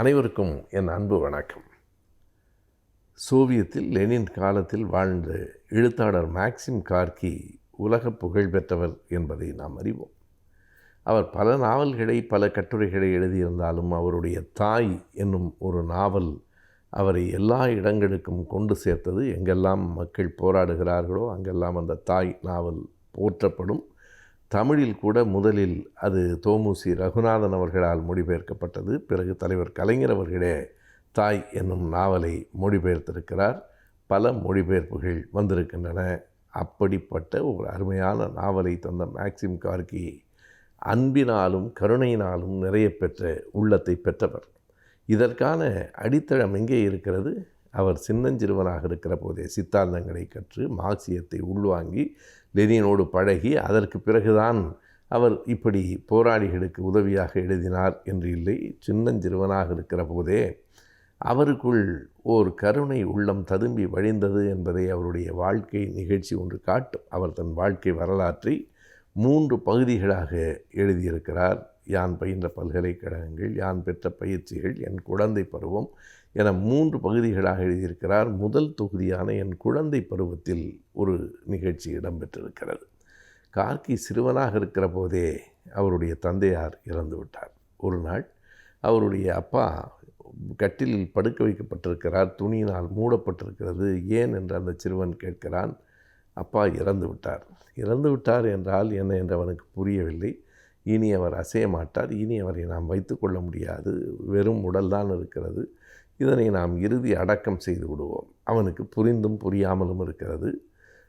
அனைவருக்கும் என் அன்பு வணக்கம். சோவியத்தில் லெனின் காலத்தில் வாழ்ந்த எழுத்தாளர் மேக்சிம் கார்கி உலக புகழ் பெற்றவர் என்பதை நாம் அறிவோம். அவர் பல நாவல்களை பல கட்டுரைகளை எழுதியிருந்தாலும் அவருடைய தாய் என்னும் ஒரு நாவல் அவரை எல்லா இடங்களுக்கும் கொண்டு சேர்த்தது. எங்கெல்லாம் மக்கள் போராடுகிறார்களோ அங்கெல்லாம் அந்த தாய் நாவல் போற்றப்படும். தமிழில் கூட முதலில் அது தோமுசி ரகுநாதன் அவர்களால் மொழிபெயர்க்கப்பட்டது. பிறகு தலைவர் கலைஞர் அவர்களே தாய் என்னும் நாவலை மொழிபெயர்த்திருக்கிறார். பல மொழிபெயர்ப்புகள் வந்திருக்கின்றன. அப்படிப்பட்ட ஒரு அருமையான நாவலை தந்த மேக்சிம் கார்கி அன்பினாலும் கருணையினாலும் நிறைய பெற்ற உள்ளத்தை பெற்றவர். இதற்கான அடித்தளம் எங்கே இருக்கிறது? அவர் சின்னஞ்சிறுவனாக இருக்கிற போதே சித்தாந்தங்களை கற்று மார்க்சியத்தை உள்வாங்கி லெனினோடு பழகி அதற்கு பிறகுதான் அவர் இப்படி போராளிகளுக்கு உதவியாக எழுதினார் என்று இல்லை சின்னஞ்சிறுவனாக இருக்கிற போதே அவருக்குள் ஓர் கருணை உள்ளம் ததும்பி வழிந்தது என்பதை அவருடைய வாழ்க்கை நிகழ்ச்சி ஒன்று காட்டும். அவர் தன் வாழ்க்கை வரலாற்றை மூன்று பகுதிகளாக எழுதியிருக்கிறார். யான் பயின்ற பல்கலைக்கழகங்கள் யான் பெற்ற பயிற்சிகள் என் குழந்தை பருவம் என மூன்று பகுதிகளாக எழுதியிருக்கிறார். முதல் தொகுதியான என் குழந்தை பருவத்தில் ஒரு நிகழ்ச்சி இடம்பெற்றிருக்கிறது. கார்கி சிறுவனாக இருக்கிற போதே அவருடைய தந்தையார் இறந்து விட்டார். ஒரு நாள் அவருடைய அப்பா கட்டிலில் படுக்க வைக்கப்பட்டிருக்கிறார். துணியினால் மூடப்பட்டிருக்கிறது. ஏன் என்று அந்த சிறுவன் கேட்கிறான். அப்பா இறந்து விட்டார். இறந்து விட்டார் என்றால் என்ன என்று அவனுக்கு புரியவில்லை. இனி அவர் அசைய மாட்டார். இனி அவரை நாம் வைத்துக்கொள்ள முடியாது. வெறும் உடல்தான் இருக்கிறது. இதனை நாம் இறுதி அடக்கம் செய்து விடுவோம். அவனுக்கு புரிந்தும் புரியாமலும் இருக்கிறது.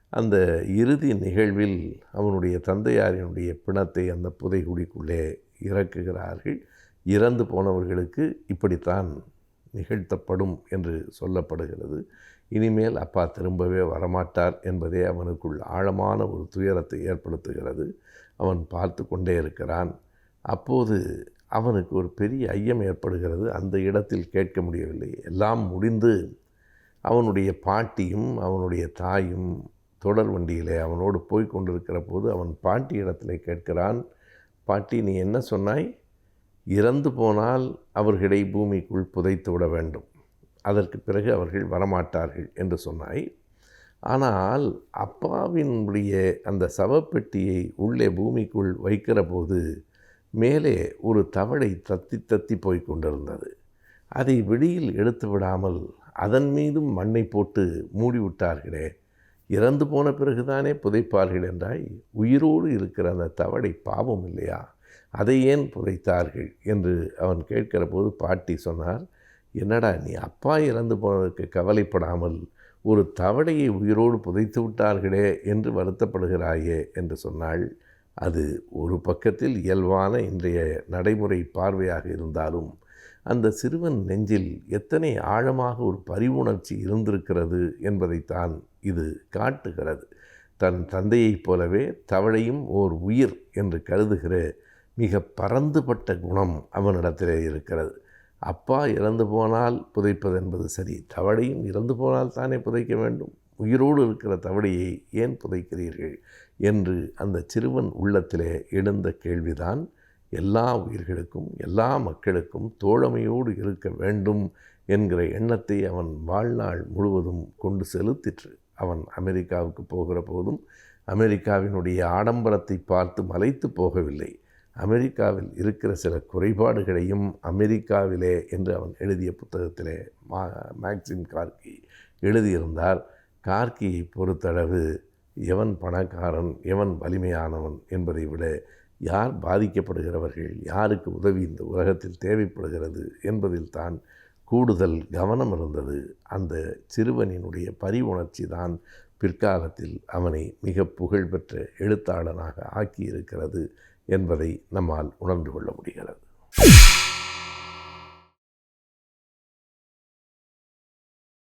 அந்த இறுதி நிகழ்வில் அவனுடைய தந்தையாரினுடைய பிணத்தை அந்த புதைகுடிக்குள்ளே இறக்குகிறார்கள். இறந்து போனவர்களுக்கு இப்படித்தான் நிகழ்த்தப்படும் என்று சொல்லப்படுகிறது. இனிமேல் அப்பா திரும்பவே வரமாட்டார் என்பதே அவனுக்குள் ஆழமான ஒரு துயரத்தை ஏற்படுத்துகிறது. அவன் பார்த்து கொண்டே இருக்கிறான். அப்போது அவனுக்கு ஒரு பெரிய ஐயம் ஏற்படுகிறது. அந்த இடத்தில் கேட்க முடியவில்லை. எல்லாம் முடிந்து அவனுடைய பாட்டியும் அவனுடைய தாயும் தொடர் வண்டியிலே அவனோடு போய் கொண்டிருக்கிற போது அவன் பாட்டி இடத்துல கேட்கிறான் பாட்டி நீ என்ன சொன்னாய்? இறந்து போனால் அவர்களை பூமிக்குள் புதைத்து விட வேண்டும். அதற்கு பிறகு அவர்கள் வரமாட்டார்கள் என்று சொன்னாய். ஆனால் அப்பாவினுடைய அந்த சவப்பெட்டியை உள்ளே பூமிக்குள் வைக்கிற போது மேலே ஒரு தவளை தத்தி தத்தி போய் கொண்டிருந்தது. அதை வெளியில் எடுத்து விடாமல் அதன் மீதும் மண்ணை போட்டு மூடிவிட்டார்களே இறந்து போன பிறகுதானே புதைப்பார்கள் என்றாய். உயிரோடு இருக்கிற அந்த தவளை பாவம் இல்லையா? அதை ஏன் புதைத்தார்கள் என்று அவன் கேட்கிற போது பாட்டி சொன்னார் என்னடா நீ அப்பா இறந்து போனதற்கு கவலைப்படாமல் ஒரு தவளையை உயிரோடு புதைத்து விட்டார்களே என்று வருத்தப்படுகிறாயே என்று சொன்னாள். அது ஒரு பக்கத்தில் இயல்பான இன்றைய நடைமுறை பார்வையாக இருந்தாலும் அந்த சிறுவன் நெஞ்சில் எத்தனை ஆழமாக ஒரு பரிவுணர்ச்சி இருந்திருக்கிறது என்பதைத்தான் இது காட்டுகிறது. தன் தந்தையைப் போலவே தவளையும் ஓர் உயிர் என்று கருதுகிற மிக பரந்துபட்ட குணம் அவனிடத்திலே இருக்கிறது. அப்பா இறந்து போனால் புதைப்பது என்பது சரி. தவளையும் இறந்து போனால் தானே புதைக்க வேண்டும். உயிரோடு இருக்கிற தவளையை ஏன் புதைக்கிறீர்கள்? என்று அந்த சிறுவன் உள்ளத்திலே எழுந்த கேள்விதான் எல்லா உயிர்களுக்கும் எல்லா மக்களுக்கும் தோழமையோடு இருக்க வேண்டும் என்கிற எண்ணத்தை அவன் வாழ்நாள் முழுவதும் கொண்டு செலுத்திற்று. அவன் அமெரிக்காவுக்கு போகிற போதும் அமெரிக்காவினுடைய ஆடம்பரத்தை பார்த்து மலைத்து போகவில்லை. அமெரிக்காவில் இருக்கிற சில குறைபாடுகளையும் அமெரிக்காவிலே என்று அவன் எழுதிய புத்தகத்திலே மா மேக்சிம் கார்கி எழுதியிருந்தார். கார்கியை பொறுத்தளவு எவன் பணக்காரன் எவன் வலிமையானவன் என்பதை விட யார் பாதிக்கப்படுகிறவர்கள் யாருக்கு உதவி இந்த உலகத்தில் தேவைப்படுகிறது என்பதில் தான் கூடுதல் கவனம் இருந்தது. அந்த சிறுவனினுடைய பரிவுணர்ச்சி தான் பிற்காலத்தில் அவனை மிக புகழ்பெற்ற எழுத்தாளனாக ஆக்கியிருக்கிறது என்பதை நம்மால் உணர்ந்து கொள்ள முடிகிறது.